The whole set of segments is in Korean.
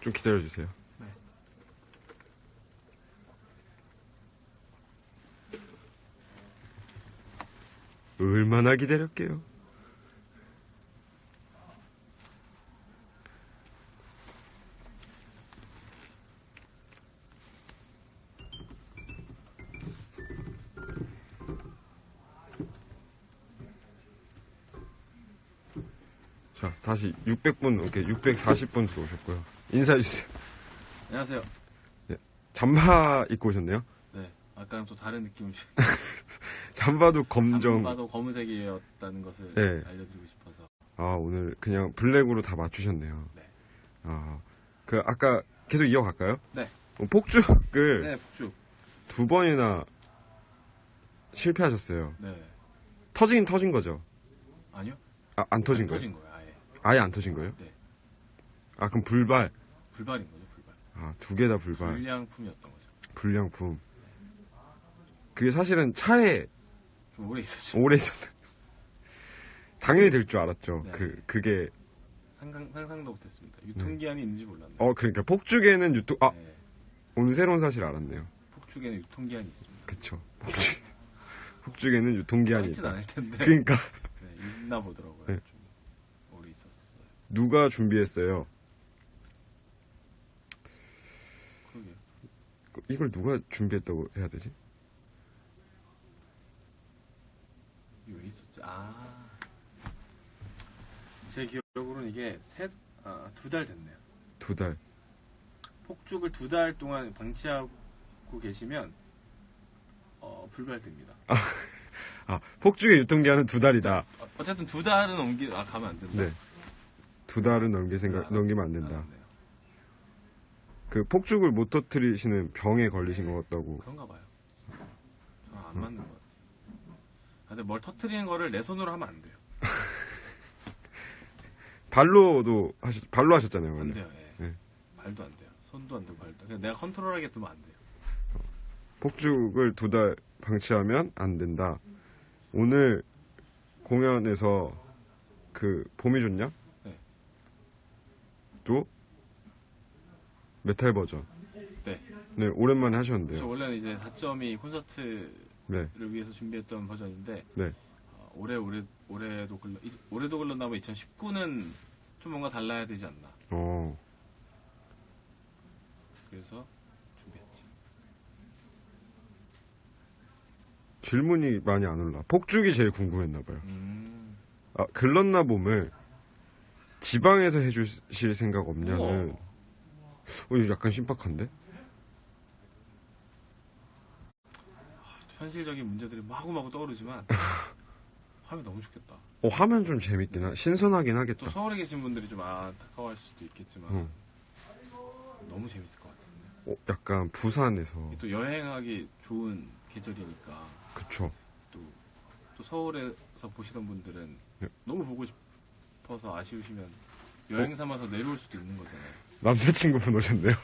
좀 기다려주세요. 네. 얼마나 기다렸게요? 다시 600분, 이렇게 640분 들어오셨고요. 인사해주세요. 안녕하세요. 잠바 입고 오셨네요? 네. 아까랑 또 다른 느낌을 주- 잠바도 검정. 잠바도 검은색이었다는 것을 네. 알려드리고 싶어서. 아, 오늘 그냥 블랙으로 다 맞추셨네요. 네. 아, 그, 아까 계속 이어갈까요? 네. 어, 폭죽을 네, 폭죽. 두 번이나 실패하셨어요. 네. 터지긴 터진 거죠? 아니요? 아, 안 터진 안 거예요? 터진 거예요, 아예. 안 터진 거예요? 네. 아, 그럼 불발. 불발인 거죠, 불발. 아, 두 개 다 불발. 불량품이었던 거죠. 불량품. 그게 사실은 차에 좀 오래 있었죠. 오래 있었다. 당연히 될 줄 알았죠. 네. 그, 그게, 상상, 상상도 못했습니다. 유통기한이 있는지 몰랐네요. 어, 그러니까 폭죽에는 유통, 아, 네. 오늘 새로운 사실 알았네요. 폭죽에는 유통기한이 있습니다. 그쵸. 폭죽, 폭죽에는 유통기한이 있다. 않을 텐데. 그러니까, 네, 있나 보더라고요. 네. 좀. 누가 준비했어요? 그러게요. 이걸 누가 준비했다고 해야 되지? 이게 왜 있었죠? 아. 제 기억으로는 이게 세, 아, 두 달 됐네요. 두 달. 폭죽을 두 달 동안 방치하고 계시면, 어, 불발됩니다. 아, 폭죽의 유통기한은 두 달이다. 어, 어쨌든 두 달은 넘기, 아, 가면 안 된다. 네. 두 달은 넘길 생각, 아, 넘기면 안 된다. 알았네요. 그 폭죽을 못 터트리시는 병에 걸리신 것 같다고. 그런가 봐요. 저는 안 맞는 것 같아요. 아, 근데 뭘 터트리는 거를 내 손으로 하면 안 돼요. 발로도 하셨, 발로 하셨잖아요, 안 원래. 돼요, 예. 네. 발도 안 돼요. 손도 안 되고 발도. 그냥 내가 컨트롤하게 두면 안 돼요. 폭죽을 두 달 방치하면 안 된다. 오늘 공연에서 그 봄이 좋냐? 네. 또 메탈 버전. 네. 네, 오랜만에 저 하셨는데요. 원래는 이제 4점이 콘서트를 네. 위해서 준비했던 버전인데 네. 어, 올해 올해 올해도 글러 이- 올해도 글렀나면 2019는 좀 뭔가 달라야 되지 않나. 어. 그래서 준비했죠. 질문이 많이 안 올라. 폭죽이 제일 궁금했나 봐요. 음. 아, 글렀나 봄을 지방에서 해주실 생각 없냐는. 어, 이거 약간 신박한데? 현실적인 문제들이 마구마구 떠오르지만 하면 너무 좋겠다. 어, 하면 좀 재밌긴 하, 신선하긴 또 하겠다. 서울에 계신 분들이 좀 안타까워할 수도 있겠지만 응. 너무 재밌을 것 같은데. 어, 약간 부산에서. 또 여행하기 좋은 계절이니까 그쵸. 또, 또 서울에서 보시던 분들은 네. 너무 보고 싶 어서 아쉬우시면 여행 삼아서 내려올 수도 있는 거잖아요. 남자친구분 오셨네요.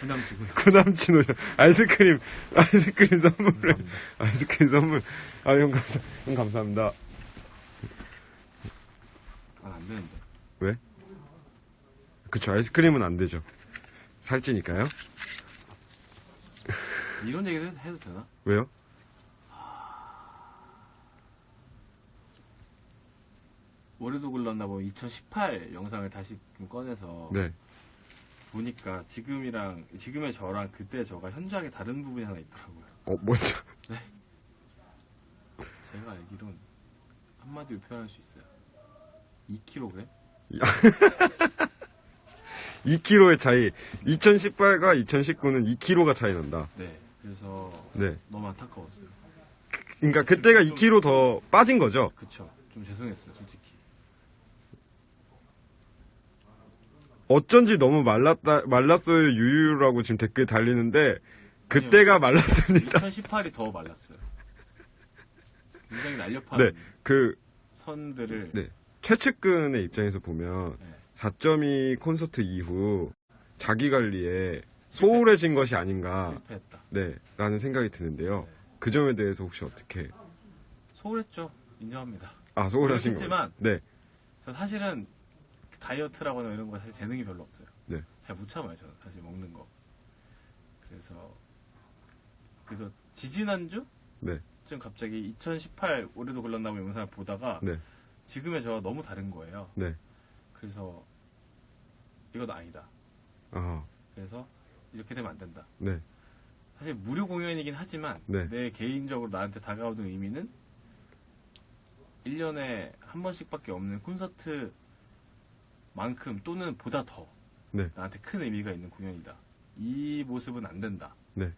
부담 지고. 그 남친 오셨, 아이스크림, 아이스크림 선물을, 아이스크림 선물. 아, 형 감사, 형 감사합니다. 아, 안 되는데. 왜? 그쵸, 아이스크림은 안 되죠. 살찌니까요. 이런 얘기 해도, 해도 되나? 왜요? 올해도 글렀나 뭐 2018 영상을 다시 좀 꺼내서 네. 보니까 지금이랑 지금의 저랑 그때 저가 현저하게 다른 부분이 하나 있더라고요. 어, 먼저. 제가 알기론 한마디로 표현할 수 있어요. 2kg? 2kg의 차이. 2018과 2019는 2kg가 차이 난다. 네. 그래서 네. 너무 안타까웠어요. 그러니까 그때가 2kg 더 빠진 거죠? 그쵸. 좀 죄송했어요, 솔직히. 어쩐지 너무 말랐다, 말랐어요, 유유라고 지금 댓글 달리는데, 그때가 말랐습니다. 2018이 더 말랐어요. 굉장히 날렵한 네, 그, 선들을 네. 최측근의 입장에서 보면, 네. 4.2 콘서트 이후 자기 관리에 소홀해진 것이 아닌가, 실패했다. 네, 라는 생각이 드는데요. 네. 그 점에 대해서 혹시 어떻게, 소홀했죠. 인정합니다. 아, 소홀하신 거 그렇겠지만 네, 저 사실은 다이어트라거나 이런 거 사실 재능이 별로 없어요. 네. 잘 못 참아요, 저는 사실 먹는 거. 그래서 그래서 지지난주 네. 좀 갑자기 2018 올해도 걸렸나무 영상을 보다가 네. 지금의 저와 너무 다른 거예요. 네. 그래서 이건 아니다. 아, 그래서 이렇게 되면 안 된다. 네. 사실 무료 공연이긴 하지만 네. 내 개인적으로 나한테 다가오는 의미는 1년에 한 번씩밖에 없는 콘서트 만큼 또는 보다 더 네. 나한테 큰 의미가 있는 공연이다. 이 모습은 안 된다. 네.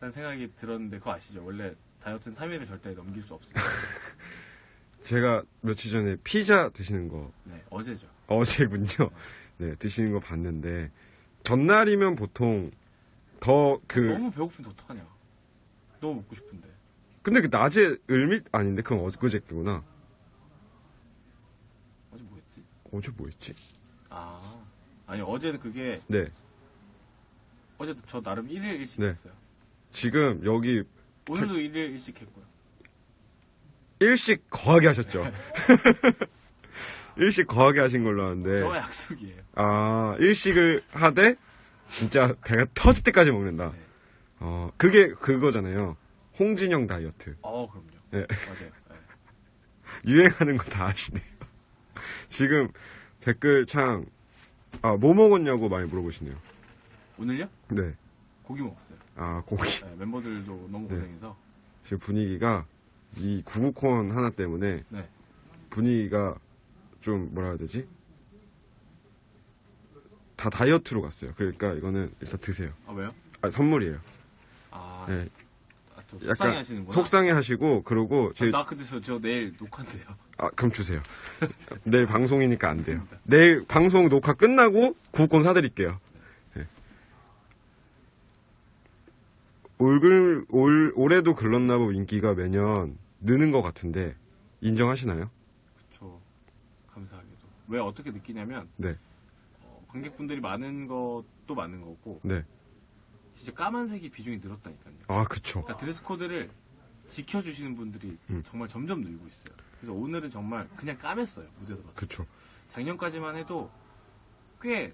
라는 생각이 들었는데 그거 아시죠? 원래 다이어트는 3일을 절대 넘길 수 없습니다. 제가 며칠 전에 피자 드시는 거 네, 어제죠. 어제군요. 네, 드시는 거 봤는데 전날이면 보통 더 그 너무 배고픈데 어떡하냐. 너무 먹고 싶은데. 근데 그 낮에 을밑 아닌데 그건 어그제구나. 어제 뭐 했지? 아, 아니 어제는 그게 네, 어제도 저 나름 1일 일식 네. 했어요. 지금 여기 오늘도 1일 일식 했고요. 일식 거하게 하셨죠. 일식 거하게 하신 걸로 아는데 저와 약속이에요. 아 일식을 하되 진짜 배가 터질 때까지 먹는다. 네. 어 그게 그거잖아요. 홍진영 다이어트 어, 그럼요. 네. 맞아요. 네. 유행하는 거 다 아시네요. 지금 댓글 창 아 뭐 먹었냐고 많이 물어보시네요. 오늘요? 네, 고기 먹었어요. 아 고기 네, 멤버들도 너무 네. 고생해서. 지금 분위기가 이 구구콘 하나 때문에 네. 분위기가 좀 뭐라 해야 되지? 다 다이어트로 갔어요. 그러니까 이거는 일단 드세요. 아, 왜요? 아, 선물이에요. 아, 네. 약간 속상해 하시는구나. 속상해 하시고 그러고 제, 아, 나 근데 저, 저 내일 녹화인데요. 아 그럼 주세요. 내일 방송이니까 안 돼요. 내일 방송 녹화 끝나고 구구콘 사드릴게요. 네. 올, 올, 올해도 글렀나보 인기가 매년 느는 것 같은데 인정하시나요? 저 감사하게도. 왜 어떻게 느끼냐면 네. 어, 관객분들이 많은 것도 많은 거고 네. 진짜 까만색이 비중이 늘었다니까요. 아 그쵸. 그러니까 드레스 코드를 지켜주시는 분들이 음. 정말 점점 늘고 있어요. 그래서 오늘은 정말 그냥 까맸어요. 무대에서 봤을 때. 그쵸. 작년까지만 해도 꽤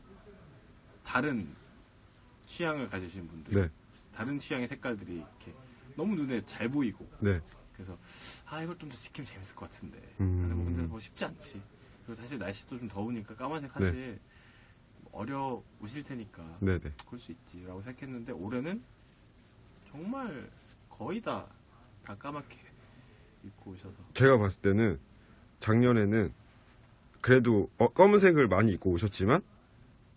다른 취향을 가지신 분들, 네. 다른 취향의 색깔들이 이렇게 너무 눈에 잘 보이고 네. 그래서 아 이걸 좀 더 지키면 재밌을 것 같은데 음. 근데 뭐, 근데 뭐 쉽지 않지 그리고 사실 날씨도 좀 더우니까 까만색 사실 어려우실 테니까 네네. 그럴 수 있지라고 생각했는데 올해는 정말 거의 다, 다 까맣게 입고 오셔서 제가 봤을 때는 작년에는 그래도 어, 검은색을 많이 입고 오셨지만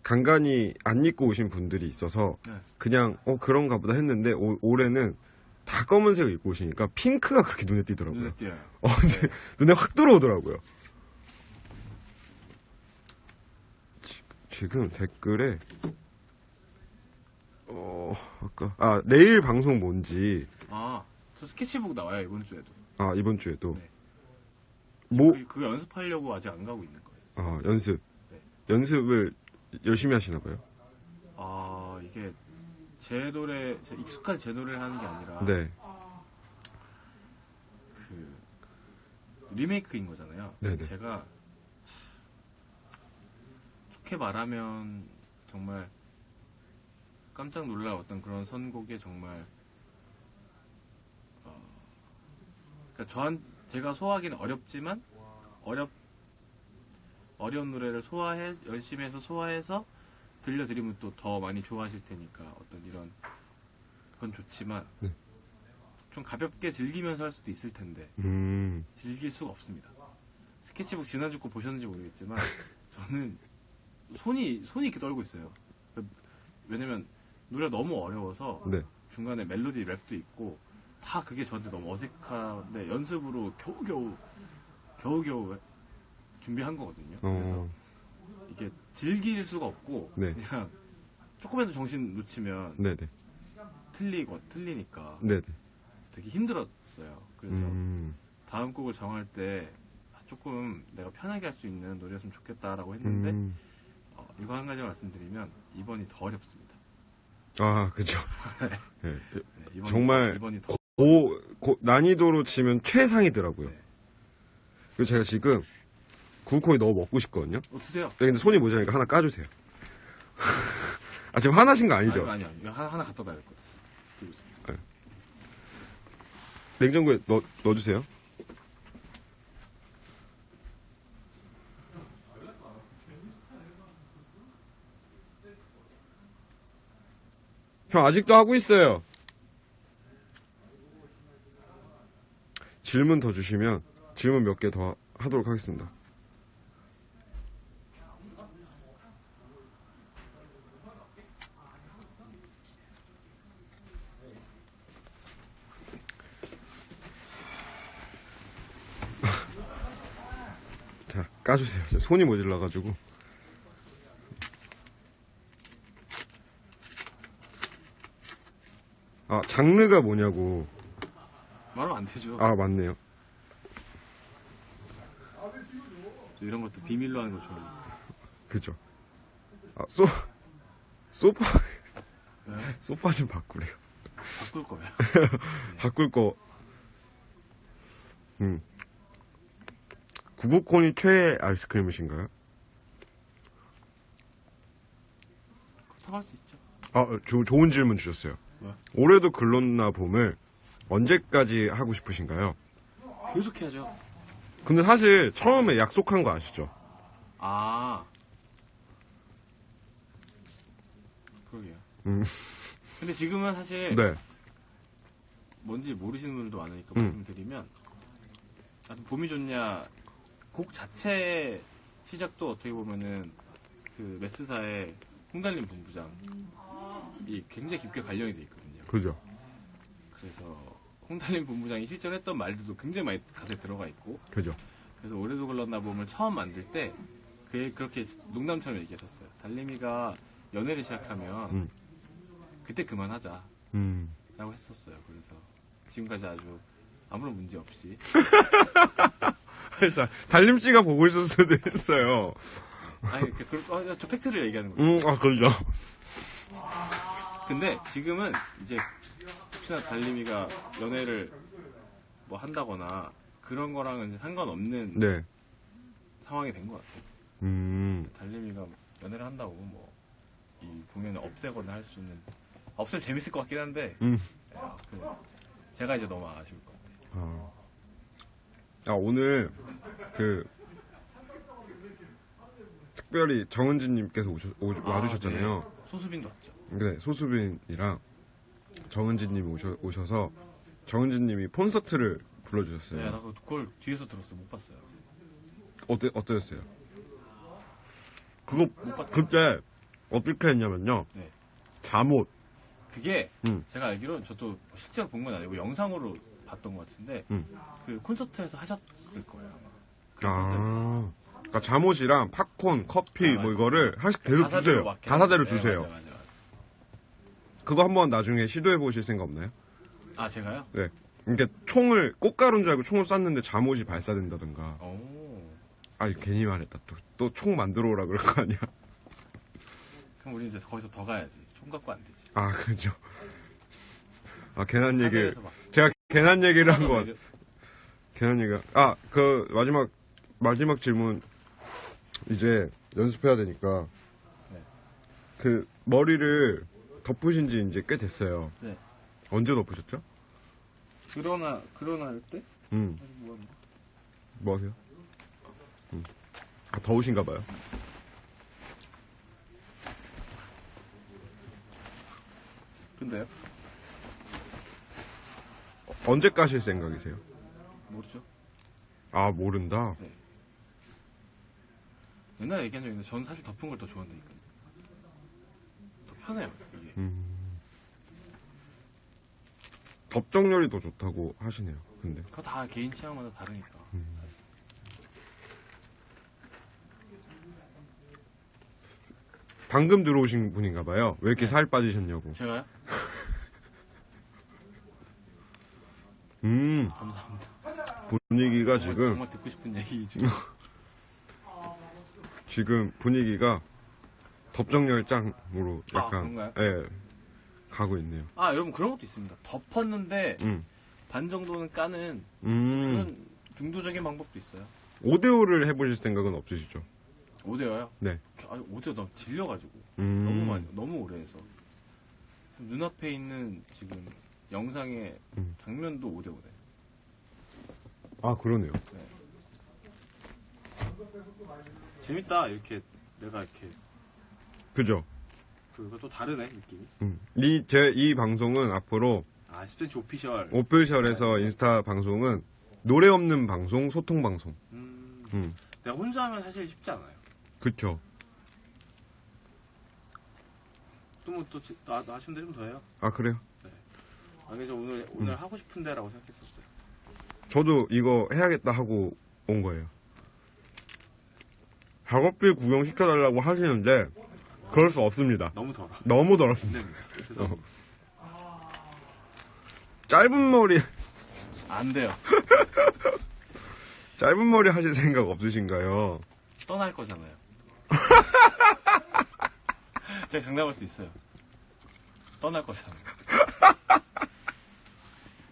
간간히 안 입고 오신 분들이 있어서 네. 그냥 어 그런가 보다 했는데 올- 올해는 다 검은색을 입고 오시니까 핑크가 그렇게 눈에 띄더라고요. 눈에 띄어요 어, 근데 눈에 확 들어오더라고요. 지- 지금 댓글에 어 아까 아 내일 방송 뭔지 아 저 스케치북 나와요 이번 주에도 아 이번 주에도 네. 뭐 그, 그거 연습하려고 아직 안 가고 있는 거예요 아, 연습. 네. 연습을 열심히 하시나 봐요. 아 이게 제 노래 제 익숙한 제 노래를 하는 게 아니라 네. 그 리메이크인 거잖아요. 네네. 제가 참 좋게 말하면 정말 깜짝 놀랄 어떤 그런 선곡에 정말 어, 그러니까 저한 제가 소화하기는 어렵지만 어렵 어려운 노래를 소화해 열심히 해서 소화해서 들려드리면 또 더 많이 좋아하실 테니까 어떤 이런 그건 좋지만 네. 좀 가볍게 즐기면서 할 수도 있을 텐데 음. 즐길 수가 없습니다. 스케치북 지난주 거 보셨는지 모르겠지만 저는 손이 손이 이렇게 떨고 있어요. 왜냐면 노래가 너무 어려워서 네. 중간에 멜로디 랩도 있고 다 그게 저한테 너무 어색한데 연습으로 겨우겨우 겨우겨우 준비한 거거든요. 그래서 어. 이게 즐길 수가 없고 네. 그냥 조금이라도 정신 놓치면 네, 네. 틀리고 틀리니까 네, 네. 되게 힘들었어요. 그래서 음. 다음 곡을 정할 때 아, 조금 내가 편하게 할 수 있는 노래였으면 좋겠다라고 했는데 음. 어, 이거 한 가지 말씀드리면 이번이 더 어렵습니다. 아, 그죠. 네. 네, 이번이, 정말 이번이 더 고, 고, 난이도로 치면 최상이더라고요. 네. 그리고 제가 지금 구우코이 너무 먹고 싶거든요. 어, 드세요. 네, 근데 손이 모자라니까 하나 까주세요. 아, 지금 화나신 거 아니죠? 아니, 아니요. 이거 하나, 하나 갖다 놔야 될 것 같아요. 냉장고에 넣, 넣어주세요. 형, 아직도 하고 있어요. 질문 더 주시면 질문 몇 개 더 하도록 하겠습니다. 자, 까주세요. 저 손이 모질라가지고. 아, 장르가 뭐냐고. 말하면 안 되죠. 아, 맞네요. 저 이런 것도 비밀로 하는 거 좋아해요. 그죠. 아, 소, 소파, 네? 소파 좀 바꾸래요. 바꿀 거예요. 바꿀 거, 음. 구구콘이 최애 아이스크림이신가요? 사갈 수 있죠. 아, 조- 좋은 질문 주셨어요. 뭐야? 올해도 글론나 봄을 언제까지 하고 싶으신가요? 계속 해야죠. 근데 사실 처음에 약속한 거 아시죠? 아. 그러게요. 음. 근데 지금은 사실 네. 뭔지 모르시는 분들도 많으니까 음. 말씀드리면 하여튼 봄이 좋냐 곡 자체의 시작도 어떻게 보면은 그 메스사의 홍달림 본부장 이 굉장히 깊게 관련이 돼 있거든요. 그죠. 그래서 홍달림 본부장이 실제로 했던 말들도 굉장히 많이 가사에 들어가 있고 그죠. 그래서 올해도 글렀나 봄을 처음 만들 때 그게 그렇게 농담처럼 얘기했었어요. 달림이가 연애를 시작하면 음. 그때 그만하자 음. 라고 했었어요. 그래서 지금까지 아주 아무런 문제 없이 자, 달림 씨가 보고 있을 수도 있어요. 아니 그, 그, 어, 저 팩트를 얘기하는 거예요. 음, 아, 그죠. 근데 지금은 이제 혹시나 달림이가 연애를 뭐 한다거나 그런 거랑은 상관없는 네. 상황이 된 것 같아요. 음. 달림이가 연애를 한다고 뭐 이 공연을 없애거나 할 수는 없으면 재밌을 것 같긴 한데 음. 예, 그 제가 이제 너무 아쉬울 것 같아요. 아. 아, 오늘, 그, 특별히 정은지님께서 오셔, 오, 와주셨잖아요. 네. 소수빈도 왔죠. 네, 소수빈이랑 정은지님이 오셔, 오셔서 정은지님이 콘서트를 불러주셨어요. 네, 나 그걸 뒤에서 들었어. 못 봤어요. 어때, 어떠셨어요? 그거. 그때 어떻게 했냐면요. 네. 잠옷. 그게 음. 제가 알기로는 저도 실제로 본 건 아니고 영상으로 봤던 것 같은데 음. 그 콘서트에서 하셨을 거예요. 아마. 그 컨셉. 아. 그러니까 잠옷이랑 팝콘, 커피 아, 뭐 맞아. 이거를 하나씩 계속 가사대로 주세요. 막 계속- 가사대로 네, 주세요. 맞아요, 맞아요. 그거 한번 나중에 시도해 보실 생각 없나요? 아 제가요? 네. 이렇게 총을 꽃가루인 줄 알고 총을 쐈는데 잠옷이 발사된다든가. 오. 아, 괜히 말했다. 또 또 총 만들어 오라 그럴 거 아니야. 그럼 우리 이제 거기서 더 가야지. 총 갖고 안 되지. 아, 그죠. 아, 괜한 얘기. 하늘에서 막 제가 괜한 얘기를 한 건. 이제- 괜한 얘기가. 아, 그 마지막 마지막 질문 이제 연습해야 되니까. 네. 그 머리를 덮으신 지 이제 꽤 됐어요. 네. 언제 덮으셨죠? 그러나 그러나 할 때? 음. 뭐? 뭐 하세요? 음. 아, 더우신가 봐요. 근데요? 언제 까실 생각이세요? 모르죠. 아, 모른다. 옛날에 얘기한 적 있는데 저는 사실 덮은 걸 더 좋아한다니까. 더 편해요. 음. 덮정열이 더 좋다고 하시네요. 근데. 그거 다 개인 취향마다 다르니까. 방금 들어오신 분인가 봐요. 왜 이렇게 네. 살 빠지셨냐고. 제가요? 음, 감사합니다. 분위기가 정말, 지금, 정말 듣고 싶은 얘기 중. 지금 분위기가 덮정열장으로 아, 약간, 그런가요? 예, 가고 있네요. 아 여러분 그런 것도 있습니다. 덮었는데 음, 반 정도는 까는 음, 그런 중도적인 방법도 있어요. 5대5를 해보실 생각은 없으시죠? 오데오요? 네. 아, 오데오 너무 질려가지고 음. 너무 많이 너무 오래 해서 지금 눈앞에 있는 지금 영상의 음. 장면도 오데오네. 아, 그러네요. 재밌다 이렇게 내가 이렇게 그죠? 그거 또 다르네 느낌이. 음. 이, 제, 이 방송은 앞으로 아 10cm 오피셜. 오피셜에서 인스타 방송은 노래 없는 방송, 소통 방송. 음, 음. 내가 혼자 하면 사실 쉽지 않아요. 그쵸. 또 뭐또 나, 나 아쉬운 데좀 더 해요. 아, 그래요? 아, 그래서 오늘 오늘 하고 싶은데라고 생각했었어요. 저도 이거 해야겠다 하고 온 거예요. 작업실 구경 시켜달라고 하시는데, 그럴 수 없습니다. 너무 더러. 너무 더럽습니다. 안 됩니다. 그래서 어. 짧은 머리, 안 돼요. 짧은 머리 하실 생각 없으신가요? 떠날 거잖아요. 제가 장담할 수 있어요. 떠날 거잖아요.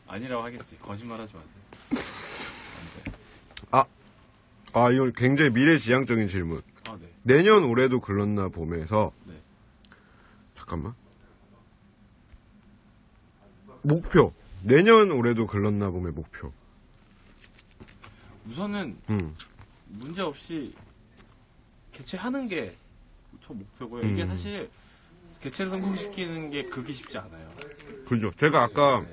아니라고 하겠지. 거짓말 하지 마세요. 안 돼. 아, 이건 굉장히 미래지향적인 질문. 내년 올해도 글렀나 봄에서, 네. 잠깐만. 목표. 내년 올해도 글렀나 봄의 목표. 우선은 음. 문제 없이 개최하는 게저 목표고요. 이게 음. 사실 개최를 성공시키는 게 그렇게 쉽지 않아요. 그죠. 제가 아까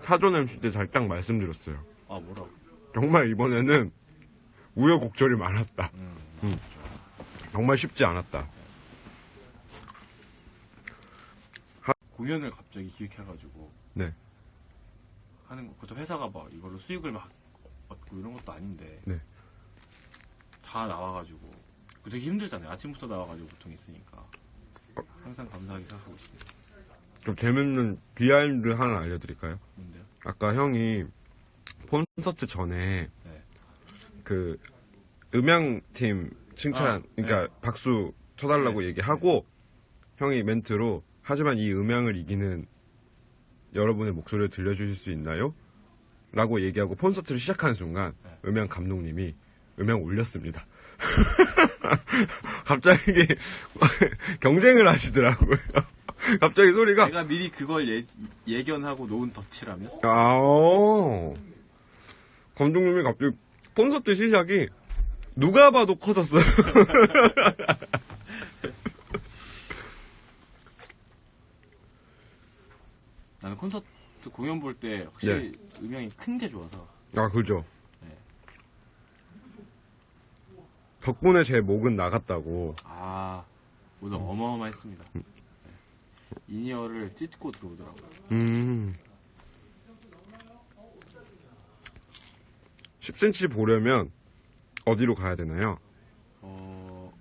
사전 MC 때 살짝 말씀드렸어요. 아, 뭐라고? 정말 이번에는 우여곡절이 많았다. 음. 정말 쉽지 않았다. 공연을 갑자기 기획해가지고 네. 하는 거. 그것도 회사가 막 이걸로 수익을 막 얻고 이런 것도 아닌데 네. 다 나와가지고 되게 힘들잖아요. 아침부터 나와가지고 보통 있으니까 항상 감사하게 생각하고 있습니다. 좀 재밌는 비하인드 하나 알려드릴까요? 뭔데요? 아까 형이 콘서트 전에 네. 그 음향팀 칭찬, 아, 그러니까 박수 쳐달라고 네. 얘기하고 형이 멘트로 하지만 이 음향을 이기는 여러분의 목소리를 들려주실 수 있나요? 라고 얘기하고 콘서트를 시작하는 순간 네. 음향 감독님이 음향 올렸습니다. 갑자기 경쟁을 하시더라고요. 갑자기 소리가 내가 미리 그걸 예, 예견하고 놓은 덫이라면 아, 어. 감독님이 갑자기 콘서트 시작이 누가 봐도 커졌어요. 나는 콘서트 공연 볼 때 확실히 음향이 큰 게 좋아서 아, 그죠. 네. 덕분에 제 목은 나갔다고. 아 오늘 어마어마했습니다. 네. 인이어를 찢고 들어오더라고요. 음. 10cm 보려면 어디로 가야 되나요? 어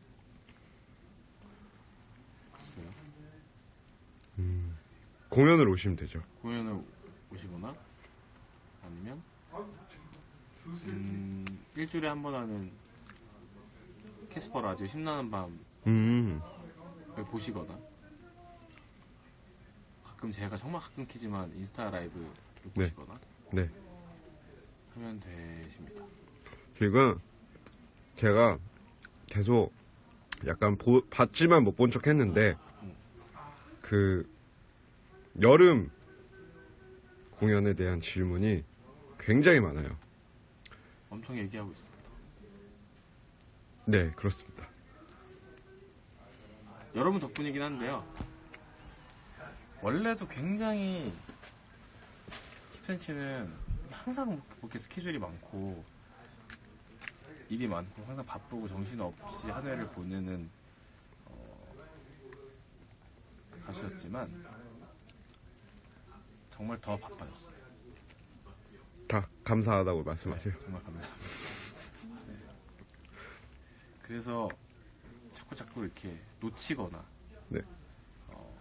글쎄요. 공연을 오시면 되죠. 공연을 오시거나 아니면 음, 일주일에 한 번 하는 캐스퍼 라디오 심란한 밤을 음. 보시거나 가끔 제가 정말 가끔 키지만 인스타 라이브를 네. 보시거나 네. 하면 되십니다. 지금 제가 계속 약간 보- 봤지만 못 본 척 했는데 그 여름 공연에 대한 질문이 굉장히 많아요. 엄청 얘기하고 있습니다. 네, 그렇습니다. 여러분 덕분이긴 한데요. 원래도 굉장히 10cm는 항상 그렇게 스케줄이 많고 일이 많고 항상 바쁘고 정신 없이 한 해를 보내는 어, 가수였지만 정말 더 바빠졌어요. 다 감사하다고 말씀하세요. 정말 감사합니다. 네. 그래서 자꾸 자꾸 이렇게 놓치거나 네. 어,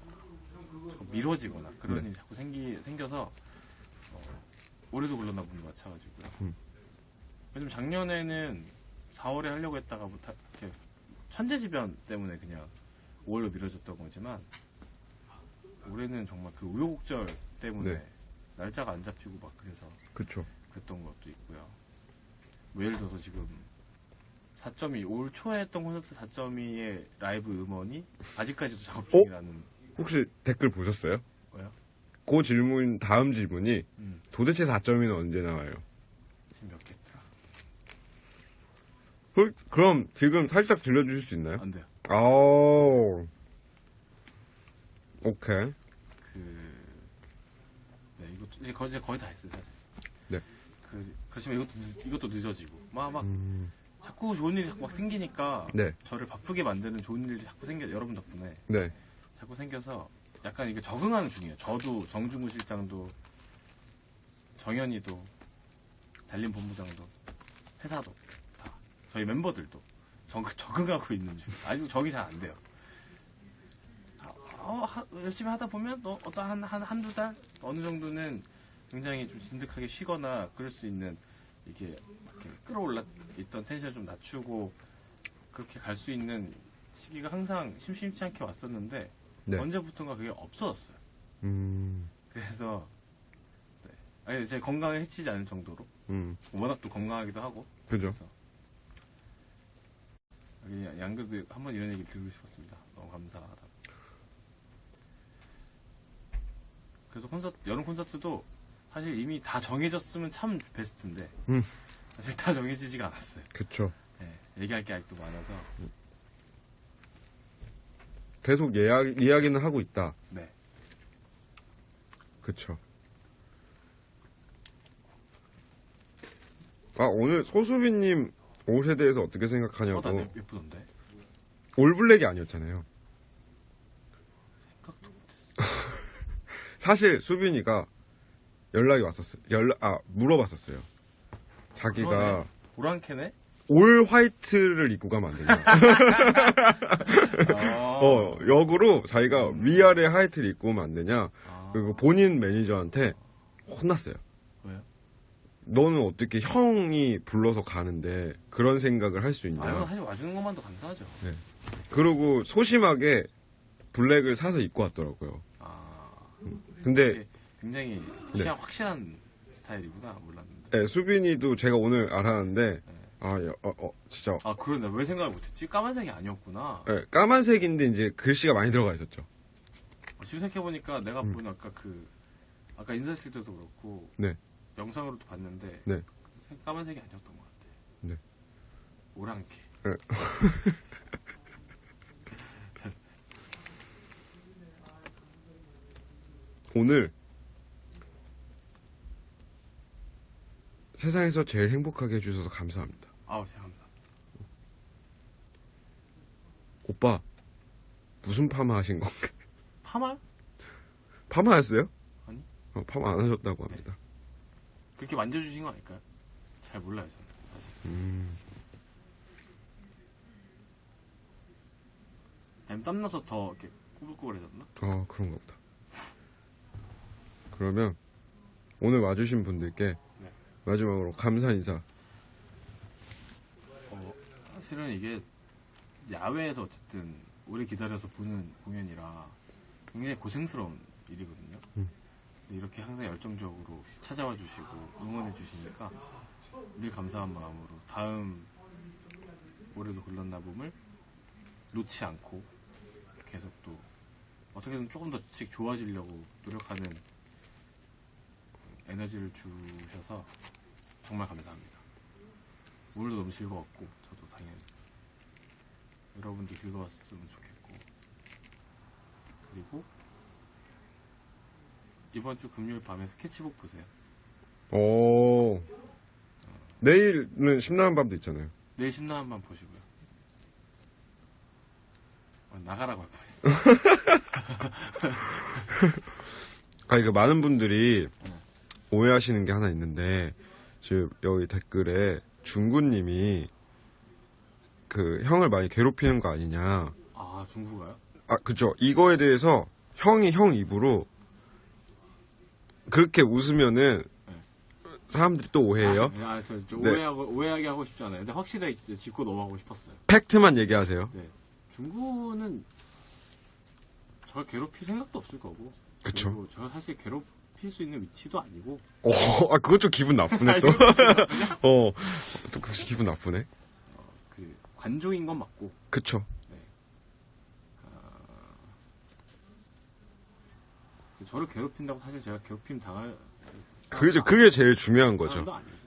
미뤄지거나 그런 네. 일이 자꾸 생기, 생겨서 어, 올해도 그러나 보니 마찬가지고요. 음. 요즘 작년에는 4월에 하려고 했다가 뭐 다- 이렇게 천재지변 때문에 그냥 5월로 미뤄졌던 거지만 올해는 정말 그 우여곡절 때문에 네. 날짜가 안 잡히고 막 그래서 그쵸. 그랬던 것도 있고요. 뭐 예를 들어서 지금 4.2, 올 초에 했던 콘서트 4.2의 라이브 음원이 아직까지도 어? 작업 중이라는 혹시 댓글 보셨어요? 거예요. 그 질문 다음 질문이 음, 도대체 4점이는 언제 나와요? 지금 몇 개더라? 그, 그럼 지금 살짝 들려주실 수 있나요? 안 돼요. 아오. 오케이. 그, 네, 이것도, 이제 거의, 이제 거의 다 했어요, 사실. 네. 그, 그렇지만 이것도, 늦, 이것도 늦어지고. 막, 막, 음, 자꾸 좋은 일이 자꾸 막 생기니까. 네, 저를 바쁘게 만드는 좋은 일이 자꾸 생겨, 여러분 덕분에. 네. 자꾸 생겨서 약간 이게 적응하는 중이에요. 저도, 정중구 실장도, 정현이도, 달림 본부장도, 회사도, 다. 저희 멤버들도 적, 적응하고 있는 중. 아직도 적이 잘 안 돼요. 어, 하- 열심히 하다 보면 또 어떤 한, 한, 한두 달? 어느 정도는 굉장히 좀 진득하게 쉬거나 그럴 수 있는 이게 이렇게 끌어올라 있던 텐션 좀 낮추고 그렇게 갈 수 있는 시기가 항상 심심치 않게 왔었는데 네. 언제부턴가 그게 없어졌어요. 음, 그래서 네. 아니 제 건강에 해치지 않을 정도로 음, 워낙 또 건강하기도 하고 그죠. 그래서 여기 양그도 한번 이런 얘기 들고 싶었습니다. 너무 감사하다. 그래서 콘서트 여름 콘서트도 사실 이미 다 정해졌으면 참 베스트인데 음. 사실 다 정해지지가 않았어요. 그쵸. 네, 얘기할 게 아직도 많아서 계속 예약, 이야기는 하고 있다. 네. 그쵸. 아, 오늘 소수빈님 옷에 대해서 어떻게 생각하냐고. 어, 나 예- 예쁘던데. 올블랙이 아니었잖아요. 생각도 못했어. 사실 수빈이가 연락이 왔었어요. 연락, 아, 물어봤었어요. 자기가 그러네. 오랑캐네? 올 화이트를 입고 가면 안 되냐. 아. 어, 역으로 자기가 위아래 화이트를 입고 오면 안 되냐. 아. 그리고 본인 매니저한테 혼났어요. 너는 어떻게 형이 불러서 가는데 그런 생각을 할수 아, 있냐. 사실 와주는 것만도 감사하죠. 그러고 소심하게 블랙을 사서 입고 왔더라고요. 아. 근데 이게 굉장히 네. 취향 확실한 스타일이구나 몰랐는데. 네, 수빈이도 제가 오늘 알았는데 네. 아, 야, 어, 어, 진짜 아 그러네 왜 생각을 못했지? 까만색이 아니었구나. 네, 까만색인데 이제 글씨가 많이 들어가 있었죠. 어, 지금 생각해 보니까 내가 음. 본 아까 그 아까 인사했을 때도 그렇고 네. 영상으로도 봤는데 네. 색- 까만색이 아니었던 것 같아. 네. 오랑캐. 네. 오늘 세상에서 제일 행복하게 해주셔서 감사합니다. 아우 제가 감사. 오빠 무슨 파마 하신 건가? 파마? 파마했어요? 아니. 어, 파마 안 하셨다고 합니다. 그렇게 만져주신 거 아닐까요? 잘 몰라요 저는 사실. 음, 아니면 땀나서 더 이렇게 꾸불꾸불해졌나? 어 그런가 보다. 그러면 오늘 와주신 분들께 네. 마지막으로 감사 인사. 어, 사실은 이게 야외에서 어쨌든 오래 기다려서 보는 공연이라 굉장히 고생스러운 일이거든요. 음. 이렇게 항상 열정적으로 찾아와 주시고 응원해 주시니까 늘 감사한 마음으로 다음 올해도 골랐나봄을 놓지 않고 계속 또 어떻게든 조금 더씩 좋아지려고 노력하는 에너지를 주셔서 정말 감사합니다. 오늘도 너무 즐거웠고 저도 당연히 여러분도 즐거웠으면 좋겠고 그리고 이번 주 금요일 밤에 스케치북 보세요. 오. 내일은 심란한 밤도 있잖아요. 내일 신나한밤 보시고요. 어, 나가라고 할 뻔했어. 아, 이거 많은 분들이 네. 오해하시는 게 하나 있는데, 지금 여기 댓글에 중구님이 그 형을 많이 괴롭히는 거 아니냐. 아 중국가요? 아, 그죠. 이거에 대해서 형이 형 입으로 그렇게 웃으면은 네. 사람들이 또 오해해요. 아, 저, 저 네. 오해하고 오해하게 하고 싶지 않아요. 근데 확실하게 진짜 짚고 넘어가고 싶었어요. 팩트만 얘기하세요. 네. 중구는 저를 괴롭힐 생각도 없을 거고. 그쵸. 그리고 제가 사실 괴롭힐 수 있는 위치도 아니고. 오, 아, 그것 좀 기분 나쁘네, 또. 어, 또 기분 나쁘네. 그 관종인 건 맞고 그쵸. 저를 괴롭힌다고 사실 제가 괴롭힘 당할 그죠. 그게 제일 중요한 거죠. 아니에요.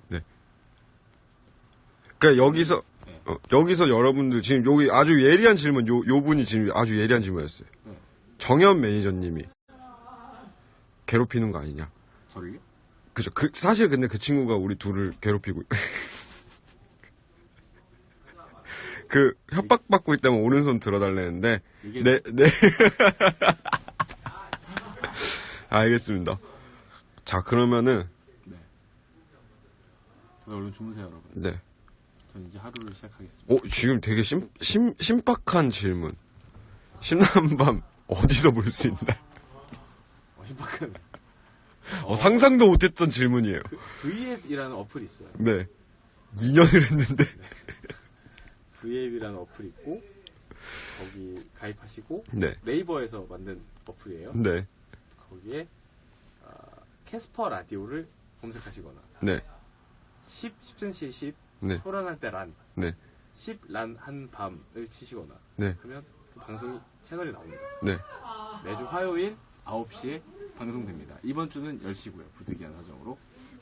그러니까 여기서 네. 어, 여기서 여러분들 지금 여기 아주 예리한 질문 요, 요 분이 지금 아주 예리한 질문이었어요. 네. 정현 매니저님이 괴롭히는 거 아니냐? 저를요? 그죠. 그 사실 근데 그 친구가 우리 둘을 괴롭히고 그 협박 받고 있다면 오른손 들어달라는데 이게 네 네. 알겠습니다. 자 그러면은 다들 얼른 주무세요, 여러분. 네. 전 이제 하루를 시작하겠습니다. 어, 지금 되게 심, 심, 심박한 질문. 심란밤 어디서 볼 수 있나요? 어, 신박한 어, 상상도 못했던 질문이에요. 그 V앱이라는 어플이 있어요. 네. 2년을 했는데. V앱이라는 어플이 있고 거기 가입하시고 네. 네이버에서 만든 어플이에요. 네. 거기에 아, 캐스퍼 라디오를 검색하시거나 네. 10, 10cm의 10, 네. 소란할 때 란, 네. 10란 한 밤을 치시거나 네. 하면 그 방송이 채널이 나옵니다. 네. 매주 화요일 9시에 방송됩니다. 이번 주는 10시고요. 부득이한 사정으로.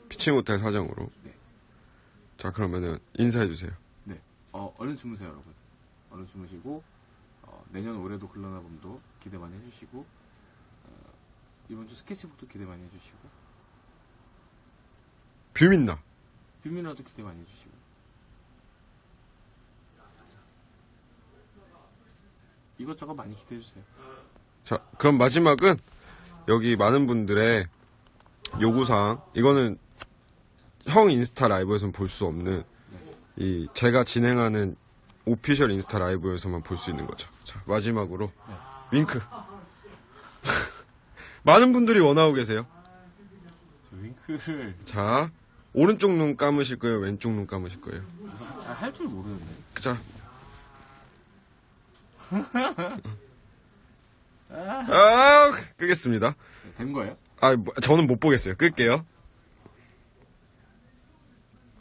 피치 못할 사정으로. 네. 자, 그러면은 인사해 주세요. 네. 어, 얼른 주무세요, 여러분. 얼른 주무시고 어, 내년 올해도 글러나 봄도 기대 많이 해주시고 어, 이번 주 스케치북도 기대 많이 해주시고 뷰민나. 뷰미라도 기대 많이 해주시고 이것저것 많이 기대해주세요. 자, 그럼 마지막은 여기 많은 분들의 요구사항. 이거는 형 인스타 라이브에서는 볼 수 없는 이 제가 진행하는 오피셜 인스타 라이브에서만 볼 수 있는 거죠. 자, 마지막으로 윙크. 많은 분들이 원하고 계세요. 저 윙크를 자, 오른쪽 눈 감으실 거예요? 왼쪽 눈 감으실 거예요? 잘 할 줄 모르는데. 자. 아, 끄겠습니다. 된 거예요? 아, 뭐, 저는 못 보겠어요. 끌게요.